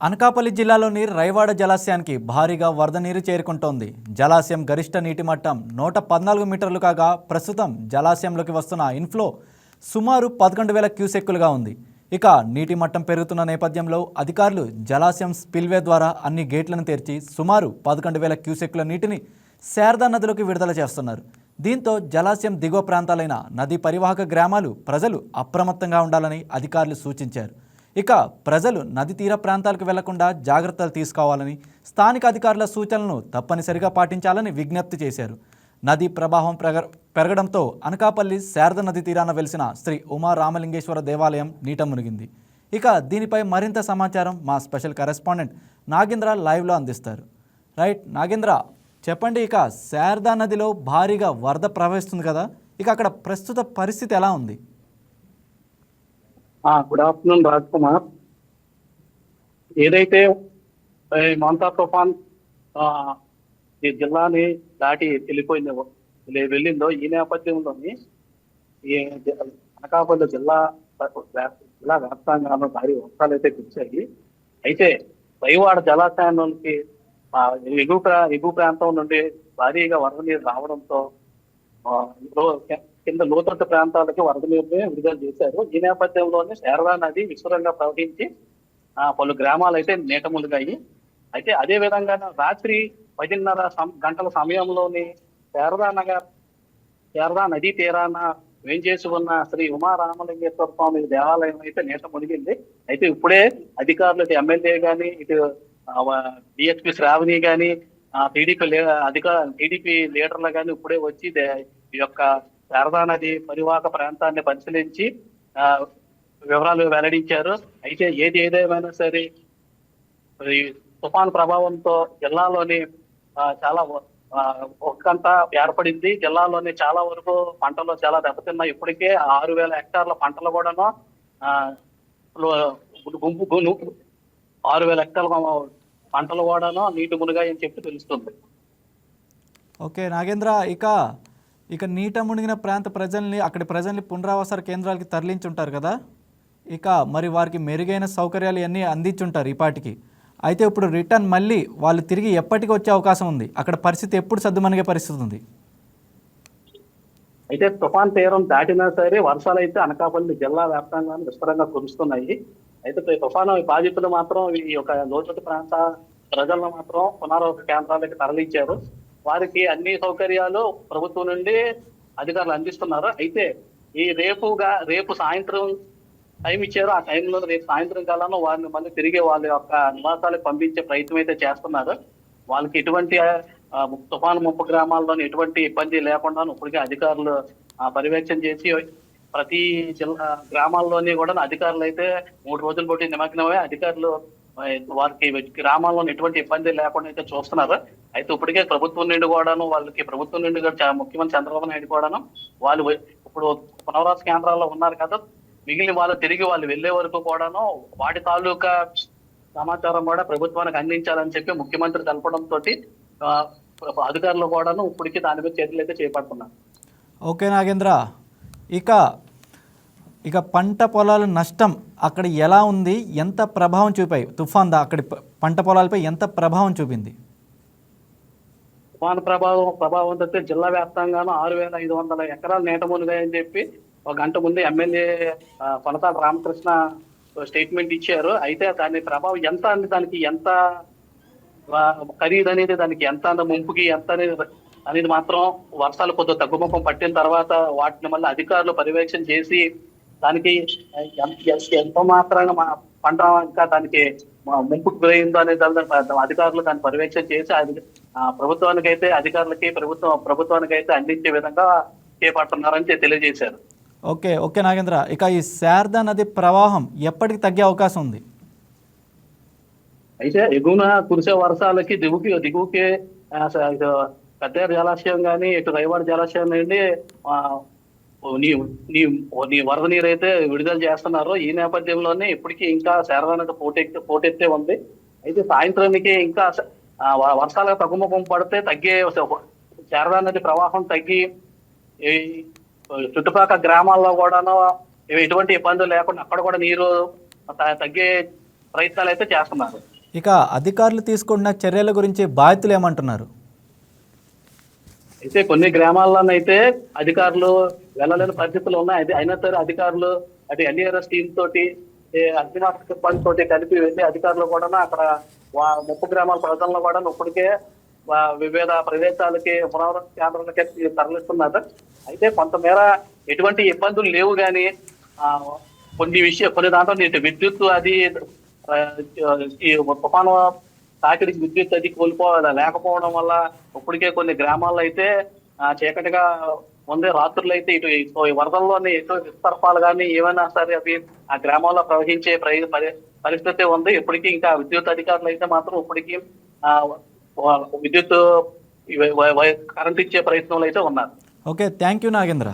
అనకాపల్లి జిల్లాలోని రైవాడ జలాశయానికి భారీగా వరద నీరు చేరుకుంటోంది. జలాశయం గరిష్ట నీటి మట్టం నూట పద్నాలుగు మీటర్లు కాగా ప్రస్తుతం జలాశయంలోకి వస్తున్న ఇన్ఫ్లో సుమారు పదకొండు వేల క్యూసెక్కులుగా ఉంది. ఇక నీటి మట్టం పెరుగుతున్న నేపథ్యంలో అధికారులు జలాశయం స్పిల్వే ద్వారా అన్ని గేట్లను తెరిచి సుమారు పదకొండు వేల క్యూసెక్కుల నీటిని శారదా నదిలోకి విడుదల చేస్తున్నారు. దీంతో జలాశయం దిగువ ప్రాంతాలైన నదీ పరివాహక గ్రామాలు ప్రజలు అప్రమత్తంగా ఉండాలని అధికారులు సూచించారు. ఇక ప్రజలు నది తీర ప్రాంతాలకు వెళ్ళకుండా జాగ్రత్తలు తీసుకోవాలని స్థానిక అధికారుల సూచనలను తప్పనిసరిగా పాటించాలని విజ్ఞప్తి చేశారు. నది ప్రవాహం పెరగ పెరగడంతో అనకాపల్లి శారద నది తీరాన వెలిసిన శ్రీ ఉమా రామలింగేశ్వర దేవాలయం నీట మునిగింది. ఇక దీనిపై మరింత సమాచారం మా స్పెషల్ కరెస్పాండెంట్ నాగేంద్ర లైవ్లో అందిస్తారు. రైట్ నాగేంద్ర చెప్పండి ఇక శారదా నదిలో భారీగా వరద ప్రవహిస్తుంది కదా ఇక అక్కడ ప్రస్తుత పరిస్థితి ఎలా ఉంది? గుడ్ ఆఫ్టర్నూన్ రాజ్ కుమార్ ఏదైతే మమతా తుఫాన్ ఆ, ఈ జిల్లాని దాటి వెళ్ళిపోయిందో వెళ్ళిందో ఈ నేపథ్యంలోని ఈ అనకాపల్లి జిల్లా జిల్లా వ్యాప్తంగా భారీ వర్షాలు అయితే కురిశాయి. అయితే పైవాడ జలాశయానికి ఆ, ఎగువ ప్రా- ఎగువ ప్రాంతం నుండి భారీగా వరద నీరు రావడంతో కింద లోతట్టు ప్రాంతాలకి వరద నీరుని విడుదల చేశారు. ఈ నేపథ్యంలోనే శారదా నది విశ్వరంగా ప్రవహించి ఆ, పలు గ్రామాలు అయితే నీట మునిగాయి. అయితే అదే విధంగా రాత్రి పదిన్నర సం- గంటల సమయంలోని శారదా నగర్ శారదా నదీ తీరాన వేంచేసి ఉన్న శ్రీ ఉమారామలింగేశ్వర స్వామి దేవాలయం అయితే నీట మునిగింది. అయితే ఇప్పుడే అధికారులు ఇటు ఎమ్మెల్యే గాని ఇటు డిఎస్పి శ్రావణి గాని టీడీపీ అధికార టీడీపీ లీడర్లు గాని ఇప్పుడే వచ్చి ఈ యొక్క శారదా నది పరివాహక ప్రాంతాన్ని పరిశీలించి ఆ, వివరాలు వెల్లడించారు. అయితే ఏది ఏదేమైనా సరే ఈ తుఫాన్ ప్రభావంతో జిల్లాలోని చాలా ఆ, ఒక్కంతా ఏర్పడింది. జిల్లాలోని చాలా వరకు పంటలు చాలా దెబ్బతిన్నాయి. ఇప్పటికే ఆరు వేల హెక్టార్ల పంటలు కూడాను ఆ, గుంపు గును- ఆరు వేల హెక్టార్ల పంటలు కూడాను నీటి మునిగాయని చెప్పి తెలుస్తుంది. ఓకే నాగేంద్ర ఇక ఇక నీట మునిగిన ప్రాంత ప్రజల్ని అక్కడి ప్రజల్ని పునరావాస కేంద్రాలకి తరలించుంటారు కదా? ఇక మరి వారికి మెరుగైన సౌకర్యాలు అన్నీ అందించుంటారు ఈపాటికి అయితే ఇప్పుడు రిటర్న్ మళ్ళీ వాళ్ళు తిరిగి ఎప్పటికి వచ్చే అవకాశం ఉంది. అక్కడ పరిస్థితి ఎప్పుడు సర్దుమనిగే పరిస్థితి ఉంది? అయితే తుఫాన్ తీరం దాటినా సరే వర్షాలు అయితే అనకాపల్లి జిల్లా వ్యాప్తంగా విస్తరంగా కురుస్తున్నాయి. అయితే తుఫాను బాధితులు మాత్రం ఈ యొక్క లోతట్టు ప్రాంత ప్రజలను మాత్రం పునరావాస కేంద్రాలకు తరలించారు. వారికి అన్ని సౌకర్యాలు ప్రభుత్వం నుండి అధికారులు అందిస్తున్నారు. అయితే ఈ రేపుగా రేపు సాయంత్రం టైం ఇచ్చారు. ఆ టైంలో రేపు సాయంత్రం కాలంలో వారిని మళ్ళీ తిరిగి వాళ్ళ యొక్క నివాసాలకు పంపించే ప్రయత్నం అయితే చేస్తున్నారు. వాళ్ళకి ఎటువంటి తుఫాను ముప్పు గ్రామాల్లోని ఎటువంటి ఇబ్బంది లేకుండా ఇప్పటికే అధికారులు పర్యవేక్షణ చేసి ప్రతి జిల్లా గ్రామాల్లోని కూడా అధికారులు అయితే మూడు రోజులు బట్టి నిమగ్నమై అధికారులు వారికి గ్రామాల్లో ఎటువంటి ఇబ్బంది లేకుండా అయితే చూస్తున్నారు. అయితే ఇప్పటికే ప్రభుత్వం నుండి కూడాను వాళ్ళకి ప్రభుత్వం నుండి కూడా చా- ముఖ్యమంత్రి చంద్రబాబు నాయుడు కూడాను వాళ్ళు ఇప్పుడు పునరావాస కేంద్రాల్లో ఉన్నారు కదా మిగిలిన వాళ్ళు తిరిగి వాళ్ళు వెళ్ళే వరకు కూడాను వాటి తాలూకా సమాచారం కూడా ప్రభుత్వానికి అందించాలని చెప్పి ముఖ్యమంత్రి తెలపడంతో అధికారులు కూడాను ఇప్పటికీ దాని మీద చర్యలు అయితే చేపడుతున్నారు. ఓకే నాగేంద్ర. ఇక ఇక పంట పొలాల నష్టం అక్కడ ఎలా ఉంది? ఎంత ప్రభావం చూపాయి? తుఫాన్ దా అక్కడి పంట పొలాలపై ఎంత ప్రభావం చూపింది? తుఫాను ప్రభావం ప్రభావంతో అయితే జిల్లా వ్యాప్తంగాను ఆరు వేల ఐదు వందల ఎకరాలు నీట మునిగాయని చెప్పి ఒక గంట ముందు ఎమ్మెల్యే ఆ, కొనతాల రామకృష్ణ స్టేట్మెంట్ ఇచ్చారు. అయితే దాని ప్రభావం ఎంత అని దానికి ఎంత ఖరీదు అనేది దానికి ఎంత అంత ముంపుకి ఎంత అనేది అనేది మాత్రం వర్షాలు కొద్దిగా తగ్గుముఖం పట్టిన తర్వాత వాటిని మళ్ళీ అధికారులు పర్యవేక్షణ చేసి దానికి ఎంత- ఎంత- మాత్రాన మా పంట ఇంకా దానికి ముంపుకు గురైందో అనే దాని అధికారులు దాన్ని పర్యవేక్షణ చేసి అది ఆ, ప్రభుత్వానికి అయితే అధికారులకి ప్రభుత్వం ప్రభుత్వానికి అయితే అందించే విధంగా చేపడుతున్నారని తెలియజేశారు. Okay okay Nagendra. ఇక ఈ శారదా నది ప్రవాహం ఎప్పటికి తగ్గే అవకాశం ఉంది? అయితే ఎగువన కురిసే వర్షాలకి దిగుకి ఇటు పెద్ద జలాశయం కానీ ఇటు రైవాడ జలాశయం నుండి నీ నీ నీ వరద నీరు అయితే విడుదల చేస్తున్నారు ఈ నేపథ్యంలోనే ఇప్పటికీ ఇంకా శారదా నది పోటెత్తే పోటెత్తే ఉంది. అయితే సాయంత్రానికి ఇంకా స- తగ్గుముఖం పడితే తగ్గే శారదా నది ప్రవాహం తగ్గి ఈ చుట్టుపక్కల గ్రామాల్లో కూడాను ఎటువంటి ఇబ్బందులు లేకుండా అక్కడ కూడా నీరు త- తగ్గే ప్రయత్నాలు అయితే చేస్తున్నారు. ఇక అధికారులు తీసుకుంటున్న చర్యల గురించి బాధితులు ఏమంటున్నారు? అయితే కొన్ని గ్రామాల్లోనైతే అధికారులు వెళ్ళలేని పరిస్థితులు ఉన్నాయి. అది అయినా సరే అధికారులు అటు ఎన్డీఆర్ఎస్ టీమ్ తోటి అగ్నిమాపక సిబ్బంది తోటి కలిపి వెళ్ళి అధికారులు కూడా అక్కడ వా- ముప్పు గ్రామాల ప్రజలను కూడా ఇప్పటికే వివిధ ప్రదేశాలకి పునరావృత కేంద్రాలకి తరలిస్తున్నారు. అయితే కొంతమేర ఎటువంటి ఇబ్బందులు లేవు కానీ కొన్ని విషయం కొన్ని దాంట్లో విద్యుత్ అది ఈ తుఫాను తాకిడికి విద్యుత్ అది కోల్పోవాలి? లేకపోవడం వల్ల ఇప్పటికే కొన్ని గ్రామాల్లో అయితే ఆ, చీకటిగా ముందే రాత్రులు అయితే ఇటు వరదల్లోని ఎటు విస్తర్పాలు కానీ ఏమైనా సరే అవి ఆ గ్రామాల్లో ప్రవహించే పరి- పరిస్థితి ఉంది. ఇప్పటికీ ఇంకా విద్యుత్ అధికారులు అయితే మాత్రం ఇప్పటికీ ఆ, విద్యుత్ వై- కరెంట్ ఇచ్చే ప్రయత్నంలో అయితే ఉన్నారు. ఓకే. Thank you Nagendra.